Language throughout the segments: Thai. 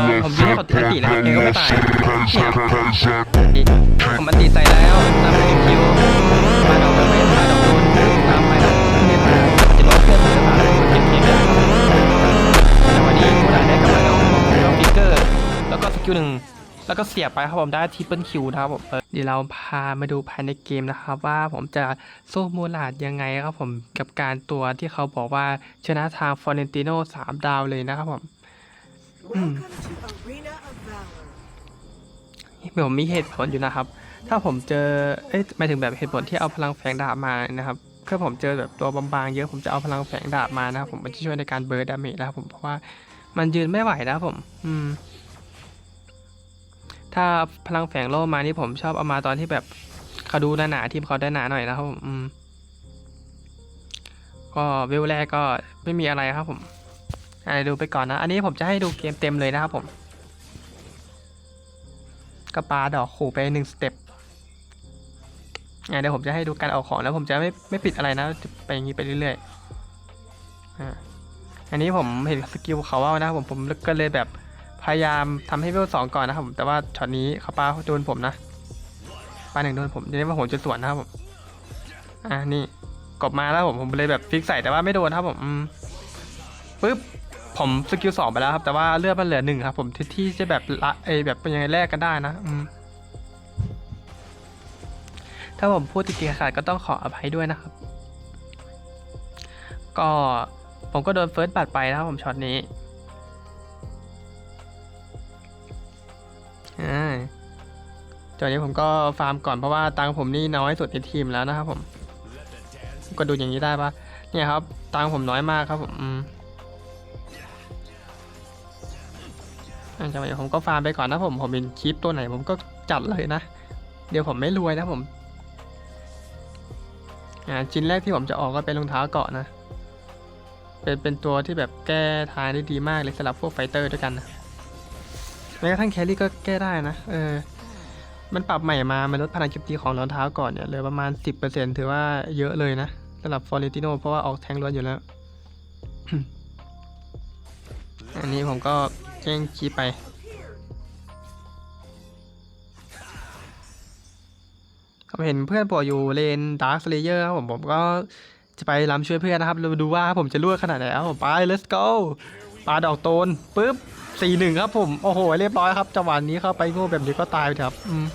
รอผมยืนเขาตีตีแล้วแกก็ไม่ตายเนี่ยผมมันตีใส่แล้วตามไปหนึ่คิวมาดอกเมนมาดอกโดนตามไปดอกเมนมาจะบอกเพื่อนจะพาไปเก็บเกมเลยแต่วันนี้ผู้หลายได้กำลังเอาเอาฟิกเกอร์ แล้วก็สกิลหนึ่งแล้วก็เสียบไปครับผมได้ทิปเปิลคิวนะครับผมเออเดี๋ยวเราพามาดูภายในเกมนะครับ ว่าผมจะสู้มูลาดยังไงครับผมกับการตัวที่เขาบอกว่าชนะทางฟอร์เรนติโนสามดาวเลยนะครับผม Welcome to Arena of Valor. ผมมีเหตุผลอยู่นะครับ ถ้าผมเจอ เอ๊ะหมายถึงแบบเหตุผลที่เอาพลังแฝงดาบมานะครับถ้าผมเจอแบบตัวบางๆเยอะผมจะเอาพลังแฝงดาบมานะครับผมมันจะช่วยในการเบิร์ดดาเมจนะครับผมเพราะว่ามันยืนไม่ไหวนะครับผม อืม ถ้าพลังแฝงโล่มานี่ผมชอบเอามาตอนที่แบบเขาดูหนาๆทีมเขาได้หนาหน่อยนะครับผม อืม ก็เวลแรกก็ไม่มีอะไรครับผม อ่าดูไปก่อนนะ อันนี้ผมจะให้ดูเกมเต็มเลยนะครับผมกระปาดอกขู่ไปหนึ่งสเต็ปอะเดี๋ยวผมจะให้ดูการออกของแล้วผมจะไม่ไม่ปิดอะไรนะ จะไปอย่างนี้ไปเรื่อยๆอันนี้ผมเห็นสกิลเขาว่านะผมผมก็เลยแบบพยายามทำให้เวลสองก่อนนะครับผมแต่ว่าช็อตนี้เขาปาโดนผมนะปาหนึ่งโดนผมจะได้ว่าผมจะสวนนะครับผมอะนี่กบมาแล้วผมผมเลยแบบฟิกใส่แต่ว่าไม่โดนครับผมปึ๊บ ผมสกิลสองไปแล้วครับ แต่ว่าเลือดมันเหลือหนึ่งครับ ผมที่ที่จะแบบละเอแบบเป็นยังไงแลกกันได้นะอืมถ้าผมพูดติดๆขาดก็ต้องขออภัยด้วยนะครับ ก็ผมก็โดนเฟิร์สบัตรไปนะครับผมช็อตนี้จอนนี้ผมก็ฟาร์มก่อนเพราะว่าตังค์ผมนี่น้อยสุดในทีมแล้วนะครับผม ก็ดูอย่างนี้ได้ปะเนี่ยครับ ตังค์ผมน้อยมากครับผม อืมอะจังหวะนี้ผมก็ฟาร์มไปก่อนนะผมผมเป็นคลิปตัวไหน ผมก็จัดเลยนะ เดี๋ยวผมไม่รวยนะผมอ่าชิ้นแรกที่ผมจะออกก็เป็นรองเท้าเกาะนะ เป็นเป็นตัวที่แบบแก้ทางได้ดีมากเลยสำหรับพวกไฟเตอร์ด้วยกันนะแม้กระทั่งแครี่ก็แก้ได้นะเออมันปรับใหม่มา มันลดพลังโจมตีของรองเท้าก่อนเนี่ยเหลือประมาณ 10%ถือว่าเยอะเลยนะสำหรับฟอร์เรติโนเพราะว่าออกแทงล้วนอยู่แล้ว อันนี้ผมก็ จ้งคีย์ไป ผมเห็นเพื่อนบอกอยู่เลนดาร์คเลเยอร์ครับผมผมก็จะไปล้ำช่วยเพื่อนนะครับเราดูว่าผมจะรั่วขนาดไหนครับผมไป let's go ปลาดอกโตนปุ๊บสี่หนึ่งครับผม โอ้โห เรียบร้อยครับจังหวะนี้เข้าไปโง่แบบนี้ก็ตายไปครับอืม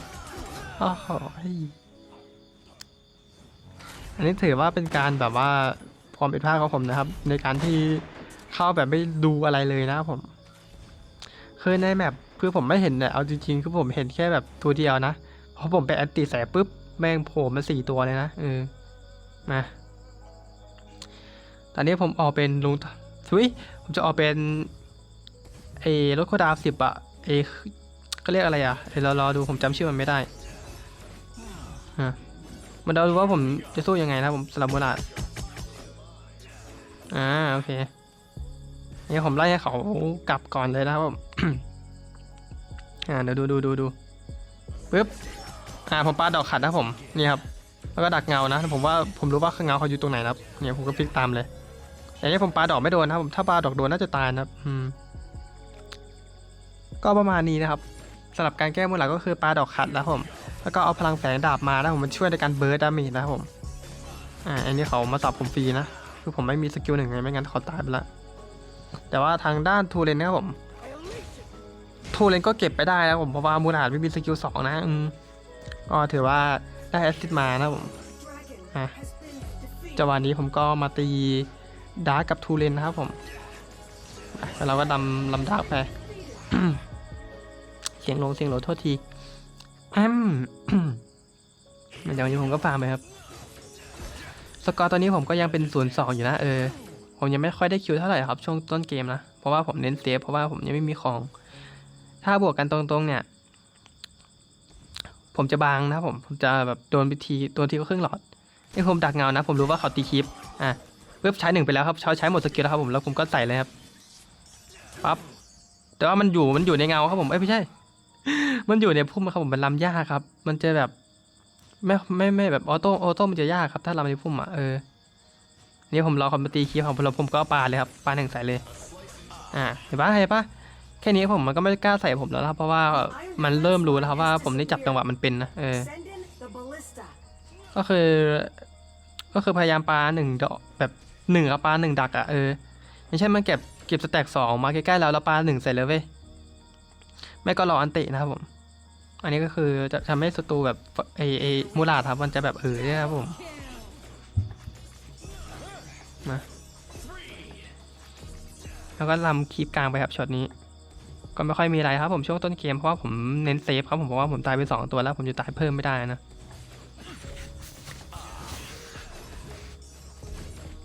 โอ้โหอันนี้ถือว่าเป็นการแบบว่าความผิดพลาดของผมนะครับ ในการที่เข้าแบบไม่ดูอะไรเลยนะครับผม คือในแมปคือผมไม่เห็นเนี่ยเอาจริงๆคือผมเห็นแค่แบบตัวเดียวนะพอผมไปแอนติแสบปุ๊บแม่งโผล่มาสี่ตัวเลยนะเออมาตอนนี้ผมออกเป็นลุงทุยผมจะออกเป็นเอรถโคดาสิบอะเอก็เรียกอะไรอะเดี๋ยวรารอดูผมจำชื่อมันไม่ได้ฮะมันเราดูว่าผมจะสู้ยังไงนะผมสลับโบราณอ่าโอเค นี่ผมไล่ให้เขากลับก่อนเลยนะครับผมอ่าเดี๋ยวดูดูดูดูปึ๊บอ่าผมปาดอกขัดนะผมนี่ครับแล้วก็ดักเงานะ ผมว่าผมรู้ว่าเงาเขาอยู่ตรงไหนนะครับเนี่ยผมก็พลิกตามเลยแต่นี้ผมปาดอกไม่โดนนะผมถ้าปาดอกโดนน่าจะตายนะครับอืมก็ประมาณนี้นะครับสำหรับการแก้มือหลักก็คือปาดอกขัดนะผมแล้วก็เอาพลังแฝงดาบมานะผมมันช่วยในการเบิร์ดดาเมจนะผมอ่าอันนี้เขามาสับผมฟรีนะคือผมไม่มีสกิลหนึ่งไงไม่งั้นเขาตายไปละ แต่ว่าทางด้านทูเลนนะครับผมทูเลนก็เก็บไปได้นะผมเพราะว่ามูนาดไม่มีสกิลสองนะอืมก็ถือว่าได้แอสซิสมานะผมจังหวะนี้ผมก็มาตีดาร์กกับทูเลนนะครับผมแล้วเราก็ดำลำดาร์กไปเสียงลงเสียงลดโทษทีแอมเดี๋ยวนนี้ผมก็ฟาร์มไปครับ สกอร์ตอนนี้ผมก็ยังเป็นศูนย์สองอยู่นะเออ ผมยังไม่ค่อยได้คิวเท่าไหร่ครับช่วงต้นเกมนะ เพราะว่าผมเน้นเซฟเพราะว่าผมยังไม่มีของ ถ้าบวกกันตรงๆเนี่ย ผมจะบางนะผมผมจะแบบโดนพิธีโดนทีก็ครึ่งหลอดนี่ผมดักเงานะ ผมรู้ว่าเขาตีคลิปอะปึ๊บใช้หนึ่งไปแล้วครับเขาใช้หมดสกิลแล้วครับผมแล้วผมก็ใส่เลยครับปั๊บแต่ว่ามันอยู่มันอยู่ในเงาครับผมเอ้ยไม่ใช่ มันอยู่ในพุ่มครับผมมันลำยากครับ มันจะแบบไม่ไม่ไม่แบบออโต้ออโต้มันจะยากครับ ถ้าลำในพุ่มอะเออ นี่ผมรอคอมมาตีคีย์ของผมผมก็ปาเลยครับปาหนึ่งใส่เลย อ่าเห็นปะเห็นปะแค่นี้ผมมันก็ไม่กล้าใส่ผมแล้วครับเพราะว่ามันเริ่มรู้แล้วครับว่าผมได้จับจังหวะมันเป็นนะเออก็คือก็คือพยายามปาหนึ่งดอกแบบหนึ่งกับปาหนึ่งดักอะเออไม่ใช่มันเก็บเก็บสแต็กสองมาใกล้ๆแล้วแล้วปาหนึ่งใส่เลยเว้ยไม่ก็รออันตินะครับผม อันนี้ก็คือจะทำให้ศัตรูแบบไอไอมูลาดครับมันจะแบบเออเนี่ยครับผม มา แล้วก็ลำคีบกลางไปครับช็อตนี้ ก็ไม่ค่อยมีอะไรครับผมช่วงต้นเกมเพราะว่าผมเน้นเซฟครับผมเพราะว่าผมตายไปสองตัวแล้วผมจะตายเพิ่มไม่ได้นะ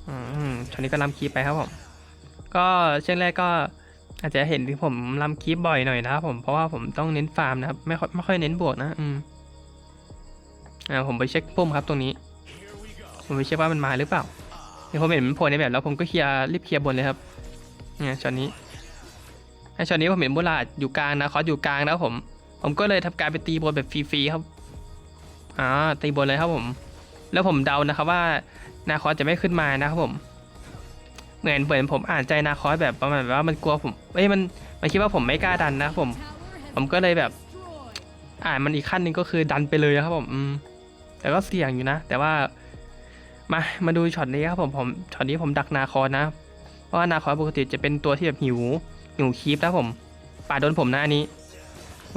อืมช็อตนี้ก็ลำคีบไปครับผม ก็ช่วงแรกก็อาจจะเห็นที่ผมลำคีบบ่อยหน่อยนะครับผมเพราะว่าผมต้องเน้นฟาร์มนะครับไม่ค่อยไม่ค่อยเน้นบวกนะอืมอ่าผมไปเช็คปุ่มครับตรงนี้ ผมไปเช็คว่ามันมาหรือเปล่า ดี๋ยวผมเห็นมันโผล่ในแบบแล้วผมก็เคลียร์รีบเคลียร์บนเลยครับเนี่ยช็อตนี้ไอช็อตนี้ผมเห็นบุลาดอยู่กลางนะคอสอยู่กลางนะครับผม ผมก็เลยทำการไปตีบนแบบฟรีๆครับอ่าตีบนเลยครับผม แล้วผมเดานะครับว่านาคอสจะไม่ขึ้นมานะครับผมเหมือนเหมือนผมอ่านใจนาคอสแบบประมาณว่ามันกลัวผมเอ้ยมันมันคิดว่าผมไม่กล้าดันนะครับผม ผมก็เลยแบบ อ่านมันอีกขั้นหนึ่งก็คือดันไปเลยครับผมแต่ก็เสี่ยงอยู่นะ แต่ว่า มา มาดูช็อตนี้ครับผม ผม ช็อตนี้ผมดักนาคอนะ เพราะว่านาคอปกติจะเป็นตัวที่แบบหิว หิวคีปนะผม ป่าโดนผมนะอันนี้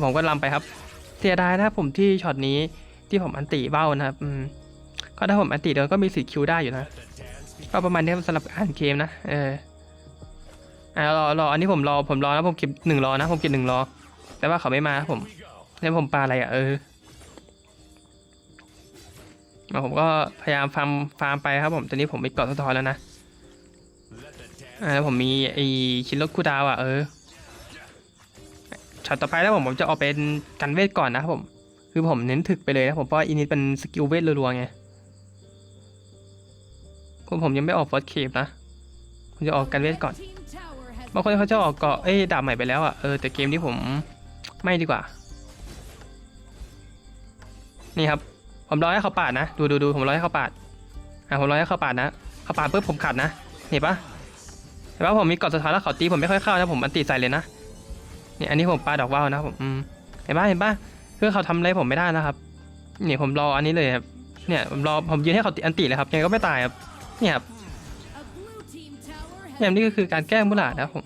ผมก็ลำไปครับ เสียดายนะครับผมที่ช็อตนี้ที่ผมอันติเบ้านะครับ อืม ก็ถ้าผมอันติเดินก็มีสิทธิ์คิวได้อยู่นะ ก็ประมาณนี้สำหรับอ่านเกมนะ เอออ่ารอรอ อันนี้ผมรอ ผมรอนะผมเก็บหนึ่งรอนะ ผมเก็บหนึ่งรอ แต่ว่าเขาไม่มาครับผมแล้วผมปาอะไรอะ เออ แล้วผมก็พยายามฟาร์มฟาร์มไปครับผมตอนนี้ผมมีเกาะสะท้อนแล้วนะอ่าแล้วผมมีไอชิ้นรถคูลดาวอะเออช็อตต่อไปแล้วผมผมจะเอาเป็นกันเวทก่อนนะครับผม คือผมเน้นถึกไปเลยนะผมเพราะอินิดเป็นสกิลเวทรัวๆไงผมผมยังไม่ออกฟอสเคปนะผมจะออกกันเวทก่อนบางคนเขาจะออกเกาะเอ้ยดาบใหม่ไปแล้วอะเออแต่เกมนี้ผมไม่ดีกว่า นี่ครับ ผมรอให้เขาปาดนะ ดูดูดูผมรอให้เขาปาดอะผมรอให้เขาปาดนะเขาปาดปุ๊บผมขัดนะ เห็นปะเห็นปะผมมีกาะสะท้อนแล้วเขาตีผมไม่ค่อยเข้านะผมอันตีใส่เลยนะนี่อันนี้ผมปาดอกว่าวนะผมเห็นปะเห็นปะเพื่อเขาทำอะไรผมไม่ได้นะครับเนี่ยผมรออันนี้เลยครับเนี่ยผมรอผมยืนให้เขาติอันตีเลยครับยังไงก็ไม่ตายครับเนี่ยครับอย่างนี้ก็คือการแก้มูหลาดนะผม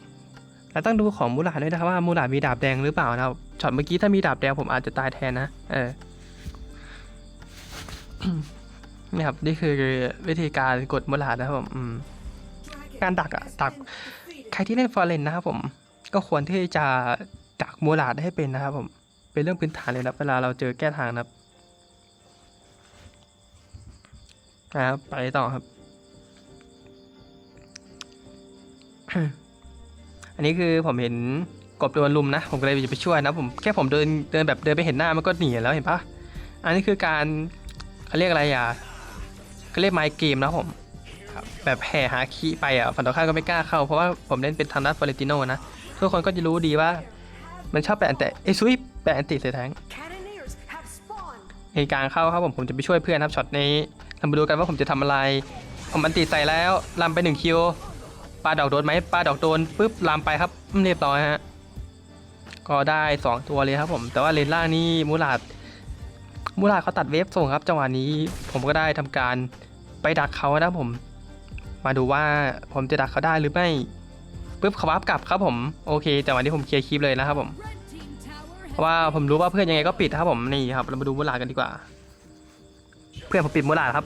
แต่ต้องดูของมูหลาดด้วยนะครับว่ามูหลาดมีดาบแดงหรือเปล่านะครับช็อตเมื่อกี้ถ้ามีดาบแดงผมอาจจะตายแทนนะเออ นี่ครับนี่คือวิธีการกดมูหลาดนะครับผมการดักอะดักใครที่เล่นฟอร์เรนนะครับผม ก็ควรที่จะดักมูหลาดให้เป็นนะครับผม เป็นเรื่องพื้นฐานเลยนะเวลาเราเจอแก้ทางนะครับนะครับไปต่อครับ อันนี้คือผมเห็นกบโดนลุมนะ ผมก็เลยจะไปช่วยนะผมแค่ผมเดินเดินแบบเดินไปเห็นหน้ามันก็หนีแล้วเห็นปะอันนี้คือการ เขาเรียกอะไรอะเขาเรียกไมค์เกมนะผมแบบแห่หาคีไปอะฝั่งตรงข้ามก็ไม่กล้าเข้าเพราะว่าผมเล่นเป็นทางด้านฟอเรติโนนะทุกคนก็จะรู้ดีว่า มันชอบแปะอันแต่ไอ้ซุยแปะอันติใส่แทง Cannoneers have spawned. ในกลางเข้าครับผมผมจะไปช่วยเพื่อนครับช็อตนี้เรามาดูกันว่าผมจะทำอะไรผมอันติใส่แล้วลำไปหนึ่งคิวปลาดอกโดนไหมปลาดอกโดนปุ๊บลำไปครับเรียบร้อยฮะก็ได้สองตัวเลยครับผม แต่ว่าเลนล่างนี่มูลาด มูลาเขาตัดเวฟส่งครับจังหวะนี้ผมก็ได้ทำการไปดักเขานะผม มาดูว่าผมจะดักเขาได้หรือไม่ปุ๊บเขาวับกลับครับผมโอเคจังหวะนี้ผมเคลียร์คลิปเลยนะครับผมเพราะว่าผมรู้ว่าเพื่อนยังไงก็ปิดครับผมนี่ครับเรามาดูมูลากันดีกว่า เพื่อนผมปิดมูลาครับ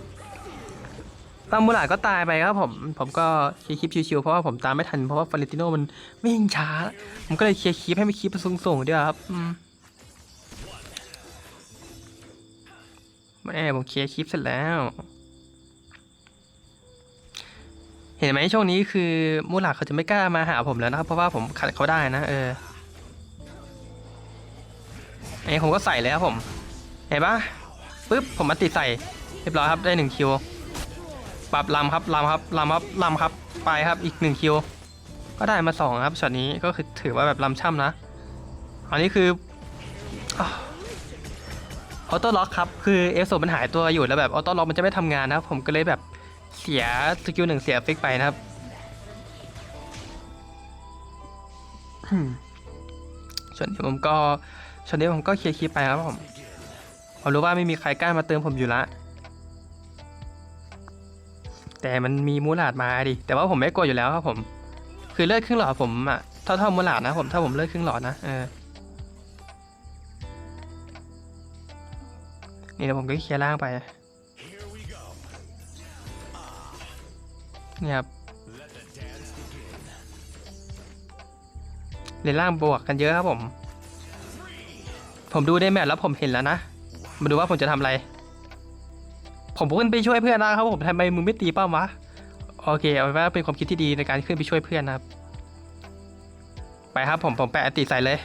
ตามมูลาก็ตายไปครับผม ผมก็เคลียร์คลิปชิวๆเพราะว่าผมตามไม่ทันเพราะว่าฟาเรนติโนมันวิ่งช้า ผมก็เลยเคลียร์คลิปให้ไม่คลิปสูงๆดีกว่าครับ แม่ผมเคลียร์คลิปเสร็จแล้ว เห็นไหมช่วงนี้คือมูลาดเขาจะไม่กล้ามาหาผมแล้วนะครับ เพราะว่าผมขัดเขาได้นะ เอออันนี้ผมก็ใส่เลยครับผม เห็นปะปึ๊บผมมาติดใส่เรียบร้อยครับได้หนึ่งคิวปรับลำครับลำครับลำครับลำครับ ไปครับอีกหนึ่งคิวก็ได้มาสองครับช็อตนี้ก็คือถือว่าแบบลำช่ำนะ อันนี้คือ ออโต้ล็อกครับ คือเอฟโซมันหายตัวอยู่แล้วแบบออโต้ล็อกมันจะไม่ทำงานนะครับ ผมก็เลยแบบเสียสกิลหนึ่งเสียฟิกไปนะครับส่วนนี้ผมก็ส่วนนี้ผมก็เคลียร์คลิปไปครับผมผมรู้ว่าไม่มีใครกล้ามาเติมผมอยู่ละแต่มันมีมูลาดมาดิแต่ว่าผมไม่กลัวอยู่แล้วครับผม คือเลือดครึ่งหลอดผมอะเท่าเท่ามูลาดนะผมถ้าผมเลือดครึ่งหลอดนะเออ นี่เดี๋ยวผมก็เคลียร์ล่างไปนี่ครับเลนล่างบวกกันเยอะครับผม ผมดูได้แมทแล้วผมเห็นแล้วนะ มาดูว่าผมจะทำอะไร ผมขึ้นไปช่วยเพื่อนนะครับผมทำไมมึงไม่ตีป้อมวะ โอเคเอาเป็นว่าเป็นความคิดที่ดีในการขึ้นไปช่วยเพื่อนนะครับ ไปครับผมผมแปะติใส่เลย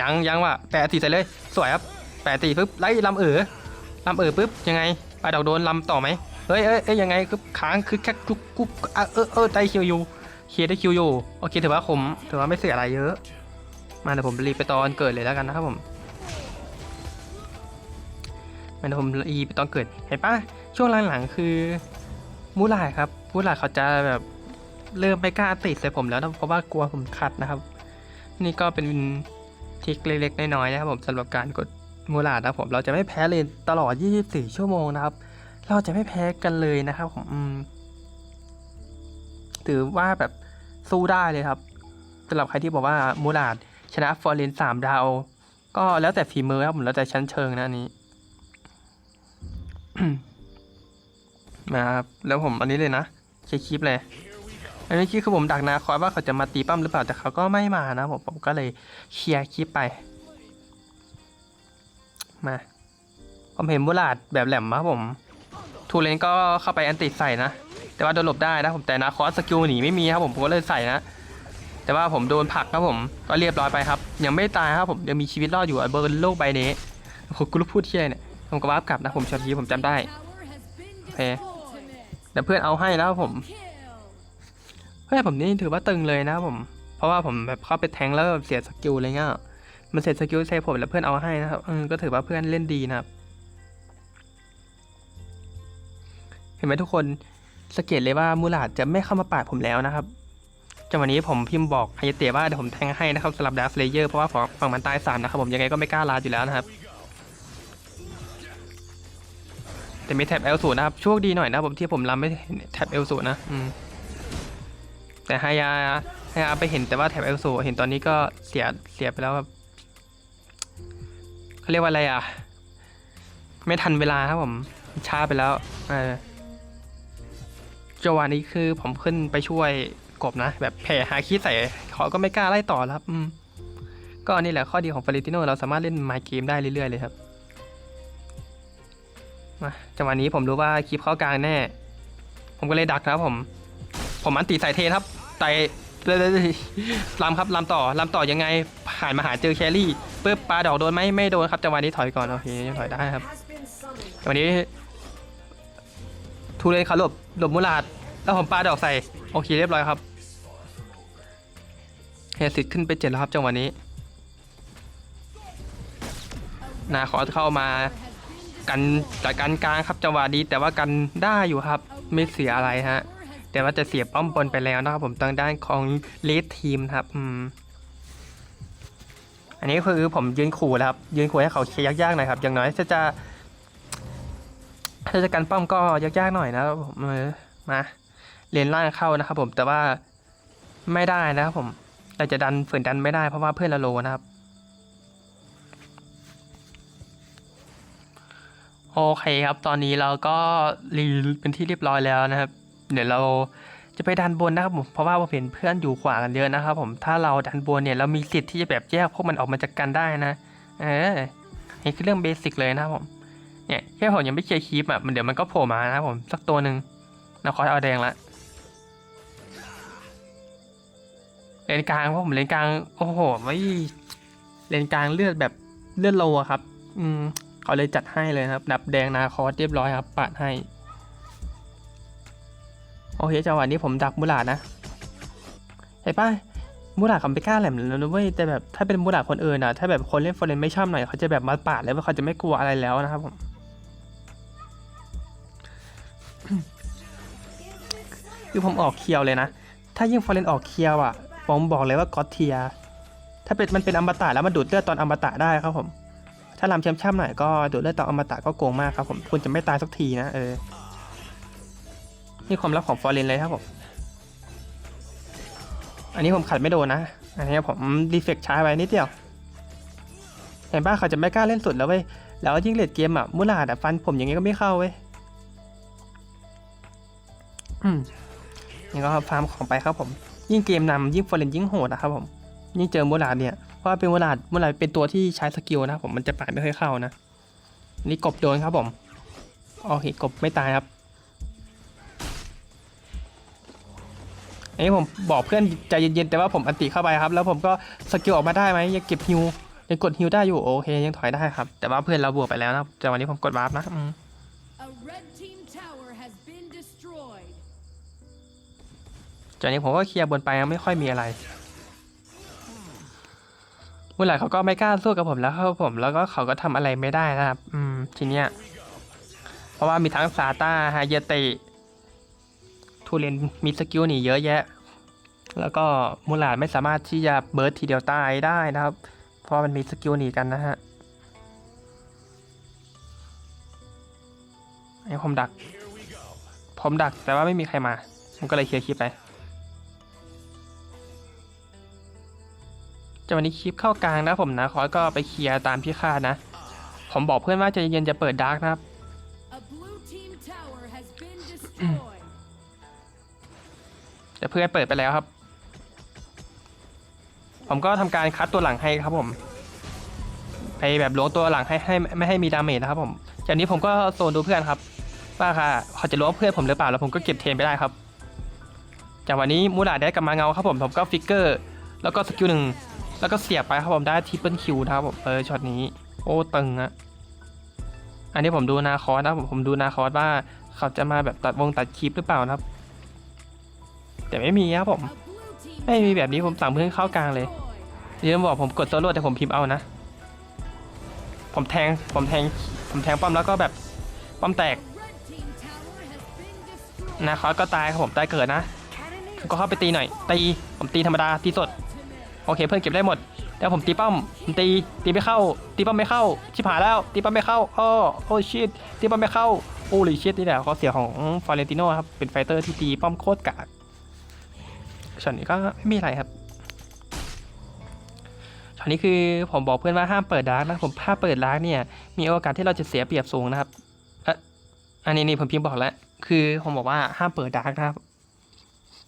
ยังยังว่ะแปะติใส่เลย สวยครับ แปะติปุ๊บไล่ลำเอ๋อ ลำเออปุ๊บยังไงปลาดอกโดนลำต่อไหมเฮ้ยเอ้ยเอ้ยยังไงคือค้างคือแค่กุ๊กกุ๊กเออเออได้คิวอยู่เคลียร์ได้คิวอยู่โอเคถือว่าผมถือว่าไม่เสียอะไรเยอะ มาเดี๋ยวผมรีบไปตอนเกิดเลยแล้วกันนะครับผมมาเดี๋ยวผมรีไปตอนเกิดเห็นปะช่วงหลังๆคือมูลาดครับมูลาดเขาจะแบบเริ่มไม่กล้าติดใส่ผมแล้วนะเพราะว่ากลัวผมขัดนะครับ นี่ก็เป็นทิคเล็กๆน้อยๆนะครับผมสำหรับการกด มูลาดนะผมเราจะไม่แพ้เลยตลอด 24 ชั่วโมงนะครับ เราจะไม่แพ้กันเลยนะครับผมถือว่าแบบสู้ได้เลยครับสำหรับใครที่บอกว่ามูลาดชนะฟอร์เรนสามดาว ก็แล้วแต่ฝีมือครับผมแล้วแต่ชั้นเชิงนะนี้มาครับแล้วผมอันนี้เลยนะเช็คคลิปเลยอันนี้คลิปคือผมดักนาคอยว่าเขาจะมาตีปั้มหรือเปล่าแต่เขาก็ไม่มานะผมผมก็เลยเคลียร์คลิปไป มาผมเห็นมูลาดแบบแหลมครับผม ทูเลนก็เข้าไปแอนติใส่นะ แต่ว่าโดนหลบได้นะผมแต่นาคอสสกิลหนีไม่มีครับผมผมก็เลยใส่นะ แต่ว่าผมโดนผลักครับผม ก็เรียบร้อยไปครับ ยังไม่ตายครับผมยังมีชีวิตรอดอยู่เบอร์โลกใบนี้ผมกูรู้พูดเที่ยเนี่ยผมก็วาร์ปกลับนะผมชอบทีผมจำได้โอเคเคแต่เพื่อนเอาให้แล้วผมเพื่อนผมนี่ถือว่าตึงเลยนะผม เพราะว่าผมแบบเข้าไปแทงแล้วแบบเสียสกิลอะไรเงี้ย มันเสียสกิลใส่ผมแล้วเพื่อนเอาให้นะครับก็ถือว่าเพื่อนเล่นดีนะครับ เห็นไหมทุกคนสังเกตเลยว่ามูลาดจะไม่เข้ามาปาดผมแล้วนะครับจังหวะนี้ผมพิมพ์บอกไฮเตะว่าเดี๋ยวผมแทงให้นะครับสำหรับดาร์ฟเลเยอร์เพราะว่าฝั่งฝั่งมันตายสามนะครับผมยังไงก็ไม่กล้าลาดอยู่แล้วนะครับแต่มีแท็บ L0 นะครับโชคดีหน่อยนะผมที่ผมรำไม่เห็นแท็บ L0 นะอืมแต่ไฮยาไฮยาไปเห็นแต่ว่าแท็บ L0 เห็นตอนนี้ก็เสียเสียไปแล้วครับ เขาเรียกว่าอะไรอะ ไม่ทันเวลาครับผม ช้าไปแล้วเออจังหวะนี้คือผมขึ้นไปช่วยกบนะ แบบแผ่หาคีใส่เขาก็ไม่กล้าไล่ต่อแล้วครับก็นี่แหละข้อดีของฟาริติโนเราสามารถเล่นไมเกมได้เรื่อยๆเลยครับมาจังหวะนี้ผมรู้ว่าคลิปเข้ากลางแน่ ผมก็เลยดักนะครับผม ผมอันตีใส่เทนครับไต่ลำครับลำต่อลำต่อยังไง ผ่านมาหาเจอแครี่ปึ๊บปลาดอกโดนไหมไม่โดนครับจังหวะนี้ถอยก่อนโอเคยังถอยได้ครับจังหวะนี้ทูเลนเขาหลบหลบมูลาดแล้วผมปลาดอกใส่โอเคเรียบร้อยครับเฮสิตขึ้นไปเจ็ดแล้วครับจังหวะนี้นาขอเข้ามากันจัดการกลางครับจังหวะดีแต่ว่ากันได้อยู่ครับไม่เสียอะไรฮะแต่ว่าจะเสียป้อมบนไปแล้วนะครับผมทางด้านของเลดทีมครับอืม อันนี้คือผมยืนขู่แล้วครับ ยืนขู่ให้เขาเคลียร์ยากๆหน่อยครับ อย่างน้อยถ้าจะถ้าจะกันป้อมก็ยากๆหน่อยนะครับผมมาเลนล่างเข้านะครับ ผมแต่ว่าไม่ได้นะครับผมเราจะดันฝืนดันไม่ได้เพราะว่าเพื่อนเราโลนะครับ โอเคครับ ตอนนี้เราก็รีเป็นที่เรียบร้อยแล้วนะครับ เดี๋ยวเรา จะไปดันบนนะครับผมเพราะว่าผมเห็นเพื่อนอยู่ขวากันเยอะนะครับผมถ้าเราดันบนเนี่ยเรามีสิทธิ์ที่จะแบบแยกพวกมันออกมาจากกันได้นะ เออนี่คือเรื่องเบสิกเลยนะครับผมเนี่ยแค่ผมยังไม่เคลียร์คลิปอะมันเดี๋ยวมันก็โผล่มานะครับผมสักตัวหนึ่งนะคอยเอาแดงละเลนกลางเพราะผมเลนกลางโอ้โหไม่เลนกลางเลือดแบบเลือดโลครับ อืมเขาเลยจัดให้เลยครับ ดับแดงนาคอสเรียบร้อยครับปาดให้ โอเคจังหวะนี้ผมดักมูลาดนะเห็นปะมูลาดเขาไม่กล้าแหลมแล้วนะเว้ยแต่แบบถ้าเป็นมูลาดคนอื่นอะถ้าแบบคนเล่นฟอร์เรนไม่ชอบหน่อยเขาจะแบบมาปาดแล้วเขาจะไม่กลัวอะไรแล้วนะครับผมคือผมออกเคียวเลยนะ ถ้ายิ่งฟอร์เรนออกเคียวอะผมบอกเลยว่าก็อตเทีย ถ้าเป็นมันเป็นอมตะแล้วมันดูดเลือดตอนอมตะได้ครับผม ถ้าลำแช้ำๆหน่อยก็ดูดเลือดตอนอมตะก็โกงมากครับผม คุณจะไม่ตายสักทีนะเออ นี่ความลับของฟอร์เรนเลยครับผม อันนี้ผมขัดไม่โดนนะ อันนี้ผมรีเฟกช้าไปนิดเดียวเห็นป่ะเขาจะไม่กล้าเล่นสุดแล้วเว้ย แล้วยิ่งเลดเกมอะมุลาดอะฟันผมอย่างงี้ก็ไม่เข้าเว้ย อืมนี่ก็ฟาร์มของไปครับผม ยิ่งเกมนำยิ่งฟอร์เรนยิ่งโหดนะครับผม ยิ่งเจอมุลาดเนี่ย เพราะว่าเป็นมุลาดมุลาดเป็นตัวที่ใช้สกิลนะผมมันจะปาดไม่ค่อยเข้านะ นี่กบโดนครับผมโอเคกบไม่ตายครับ อันนี้ผมบอกเพื่อนใจเย็นๆแต่ว่าผมอันติเข้าไปครับ แล้วผมก็สกิลออกมาได้ไหมยังเก็บฮิวยังกดฮิวได้อยู่โอเคยังถอยได้ครับ แต่ว่าเพื่อนเราบวกไปแล้วนะครับแต่วันนี้ผมกดวาร์ปนะอืม A red team tower has been destroyed. จากนี้ผมก็เคลียร์บนไปยังไม่ค่อยมีอะไรเมื่อไหร่เขาก็ไม่กล้าสู้กับผมแล้วครับผม แล้วก็เขาก็ทำอะไรไม่ได้นะครับ อืมทีเนี้ยเพราะว่ามีทั้งซาต้าฮายาเตะ ทูเรนมีสกิลหนีเยอะแยะ แล้วก็มูลาดไม่สามารถที่จะเบิร์ดทีเดียวตายได้นะครับ เพราะมันมีสกิลหนีกันนะฮะไอ้ผมดัก ผมดักแต่ว่าไม่มีใครมา ผมก็เลยเคลียร์คลิปไปจะวันนี้คลิปเข้ากลางนะผมนะขอก็ไปเคลียร์ตามที่คาดนะ ผมบอกเพื่อนว่าใจะเย็นจะเปิดดาร์กนะครับ A blue team tower has been destroyed. แต่เพื่อนเปิดไปแล้วครับ ผมก็ทำการคัดตัวหลังให้ครับผม ไปแบบล้วงตัวหลังให้ให้ไม่ให้มีดาเมจนะครับ ผม จากนี้ผมก็โซนดูเพื่อนครับว่าค่ะเขาจะล้วงเพื่อนผมหรือเปล่าแล้วผมก็เก็บเทนไปได้ครับจากวันนี้มูลาได้กลับมาเงาครับผมผมก็ฟิกเกอร์ แล้วก็สกิลหนึ่งแล้วก็เสียบไปครับผมได้ทิปเปิลคิวนะครับผมเออช็อตนี้ โอ้ตึงอะอันนี้ผมดูนาคอสนะผมผมดูนาคอสว่าเขาจะมาแบบตัดวงตัดคลิปหรือเปล่านะครับ แต่ไม่มีครับผม ไม่มีแบบนี้ผมสั่งเพื่อนเข้ากลางเลยเดี๋ยวบอกผมกดโซโล่แต่ผมพิมพ์เอานะ ผมแทงผมแทงผมแทงป้อมแล้วก็แบบป้อมแตกนะคอสก็ตายครับผมตายเกิดนะก็เข้าไปตีหน่อยตีผมตีธรรมดาตีสดโอเค เพื่อนเก็บได้หมดแล้วผมตีป้อมผมตีตีไม่เข้า ตีป้อมไม่เข้าชิบหายแล้ว ตีป้อมไม่เข้าอ้อโอ้ชิตตีป้อมไม่เข้าโอ้ลิชิตนี่แหละข้อเสียของฟอเรนติโนครับเป็นไฟเตอร์ที่ตีป้อมโคตรกาก ช็อตนี้ก็ไม่มีอะไรครับช็อตนี้คือผมบอกเพื่อนว่าห้ามเปิดดาร์กนะผมถ้าเปิดดาร์กเนี่ย มีโอกาสที่เราจะเสียเปรียบสูงนะครับอะอันนี้นี่ผมพิมพ์บอกแล้ว คือผมบอกว่าห้ามเปิดดาร์กนะครับ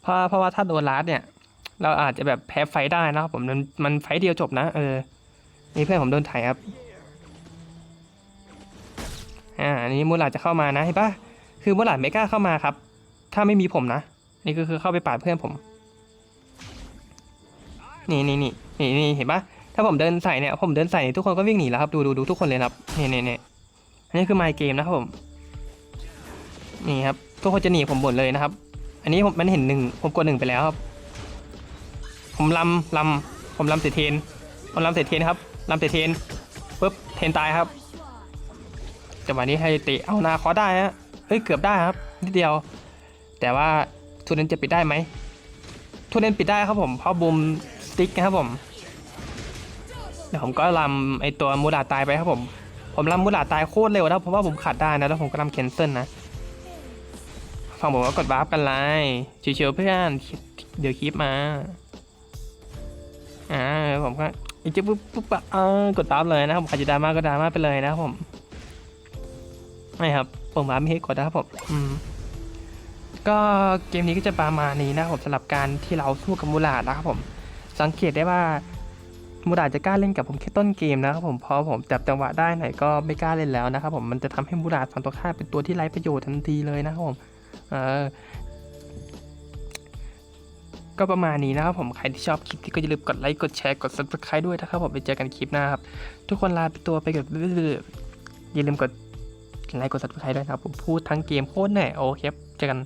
เพราะเพราะว่าถ้าโดนลัดเนี่ย เราอาจจะแบบแพ้ไฟได้นะครับผมมันมันไฟเดียวจบนะเออนี่เพื่อนผมโดนไถ่ายครับอ่าอันนี้มูหลาจะเข้ามานะเห็นปะคือมูหลาไม่กล้าเข้ามาครับ ถ้าไม่มีผมนะ นี่ก็คือเข้าไปปาดเพื่อนผม นี่นี่นี่นี่นี่เห็นปะถ้าผมเดินใส่เนี่ยผมเดินใส่ทุกคนก็วิ่งหนีแล้วครับดูดูดูทุกคนเลยครับนี่นี่นี่อันนี้คือ my game นะครับผมนี่ครับทุกคนจะหนีผมหมดเลยนะครับ อันนี้ผมมันเห็นหนึ่งผมกดหนึ่งไปแล้วครับ ผมลำลำผมลำเสร็จเทนผมลำเสร็จเทนครับลำเสร็จเทนปุ๊บเทนตายครับจังหวะนี้ให้เตะเอานาคอได้ฮะเฮ้ยเกือบได้ครับนิดเดียว แต่ว่าทูเรนจะปิดได้ไหมทูเรนปิดได้ครับผมเพราะบูม ติ๊กนะครับผมเดี๋ยวผมก็ลำไอตัวมูลาตายไปครับผม ผมลำมูลาตายโคตรเร็วนะเพราะว่าผมขัดได้นะแล้วผมก็ลำแคนเซิลนะฟังผมว่ากดวาร์ปกันไลน์เฉียวๆเพื่อนเดี๋ยวคลิปมาอ่าผมก็อีกจะปุ๊บปุ๊บปะเออกดตามเลยนะครับใครจะดราม่าก็ดราม่าไปเลยนะครับผมไม่ครับผมว่าไม่ให้กดนะครับผมอืมก็เกมนี้ก็จะประมาณนี้นะครับผมสำหรับการที่เราสู้กับมูลาดนะครับผม สังเกตได้ว่ามูลาจะกล้าเล่นกับผมแค่ต้นเกมนะครับผมพราะผมจับจังหวะได้ไหนก็ไม่กล้าเล่นแล้วนะครับผมมันจะทำให้มูลาดฝั่งตัวข้าเป็นตัวที่ไร้ประโยชน์ทันทีเลยนะครับผมเออก็ประมาณนี้นะครับผมใครที่ชอบคลิปที่ก็อย่าลืมกดไลค์กดแชร์กด subscribe ด้วยนะครับผมไปเจอกันคลิปหน้าครับทุกคนลาไปตัวไปกับอย่าลืมกดไลค์กด subscribe ด้วยนะครับผมพูดทั้งเกมโคตรแน่โอเคเจอกัน